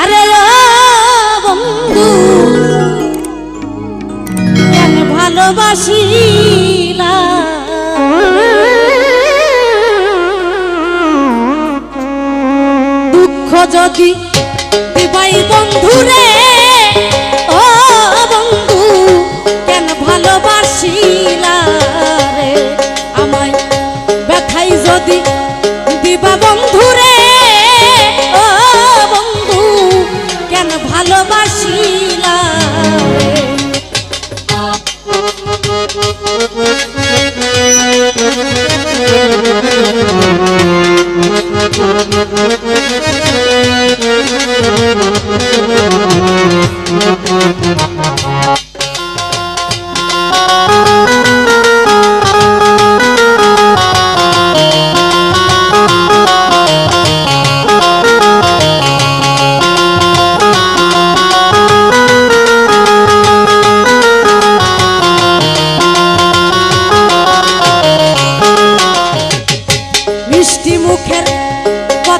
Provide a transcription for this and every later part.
আরে বন্ধু কেন ভালোবাসিলা? দুঃখ যদি দিবাই বন্ধুরে, ও বন্ধু, কেন ভালোবাসিলা রে? আমায় ব্যথাই যদি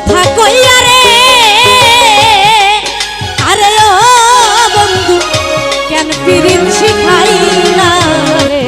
কথা কইয়া রে। আরে ও বন্ধু কেন পিরিন শিখাইলা রে?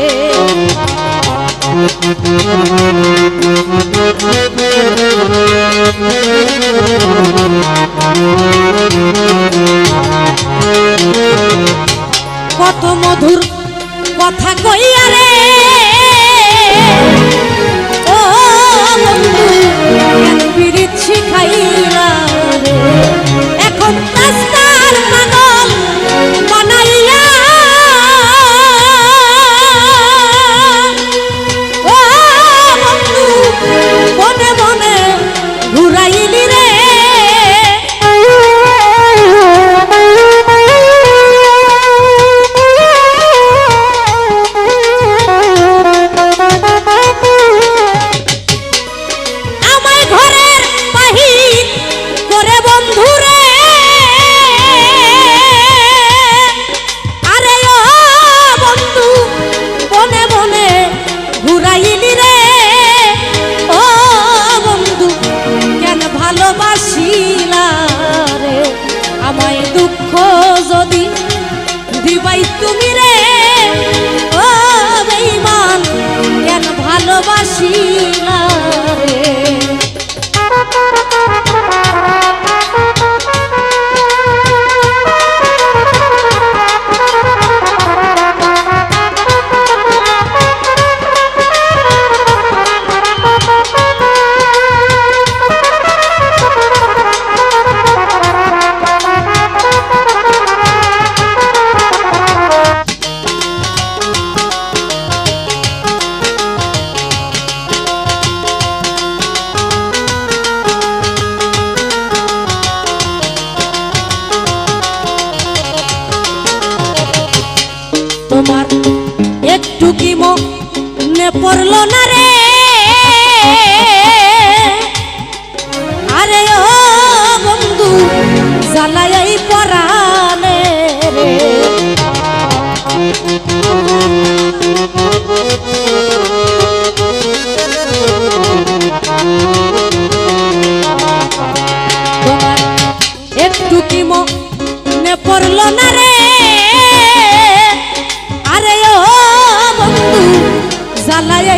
পড়ল না রে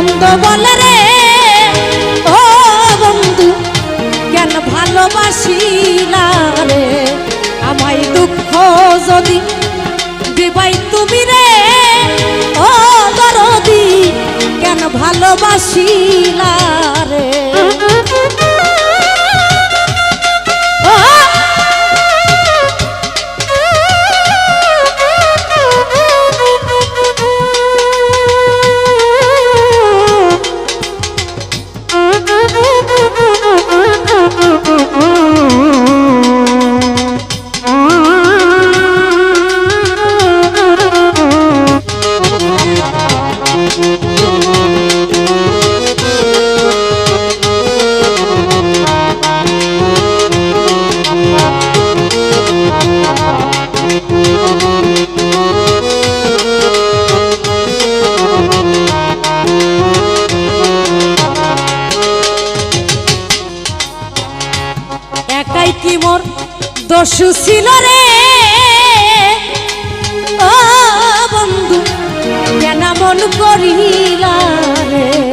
মন্দ বলে রে, ও বন্ধু, কেন ভালোবাসিলা রে? আমায় দুঃখ যদি দিবাই তুমি রে, ও দরদি, কেন ভালোবাসিলা রে? পশু ছিল রে। বন্ধু কেন মন করিলা রে?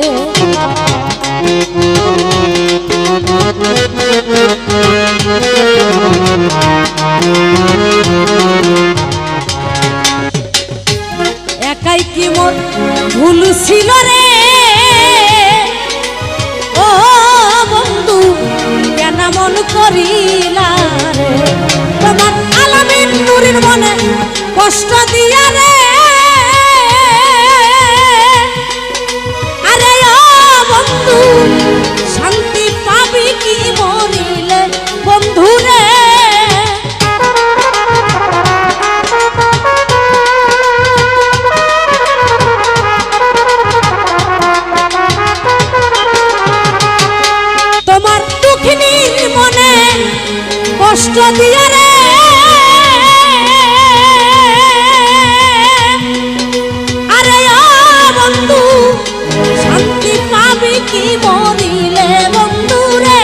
কি মরিলে বন্ধু রে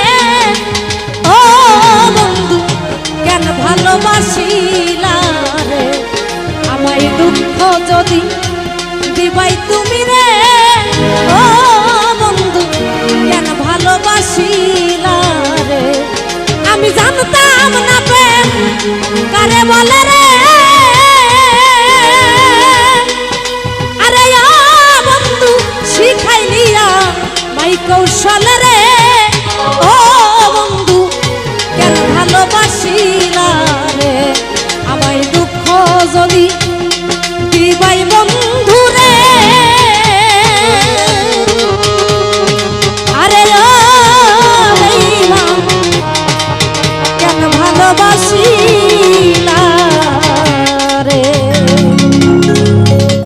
ও বন্ধু, কেন ভালোবাসিলা রে? আমায় দুঃখ যদি দিবাই তুমি রে? ও বন্ধু, কেন ভালোবাসিলা রে? আমি জানতাম না প্রেম, কারে বলে রে? নাই কৌশল রে। ও বন্ধু কেন ভালোবাসিলা রে? আমায় দুঃখ যদি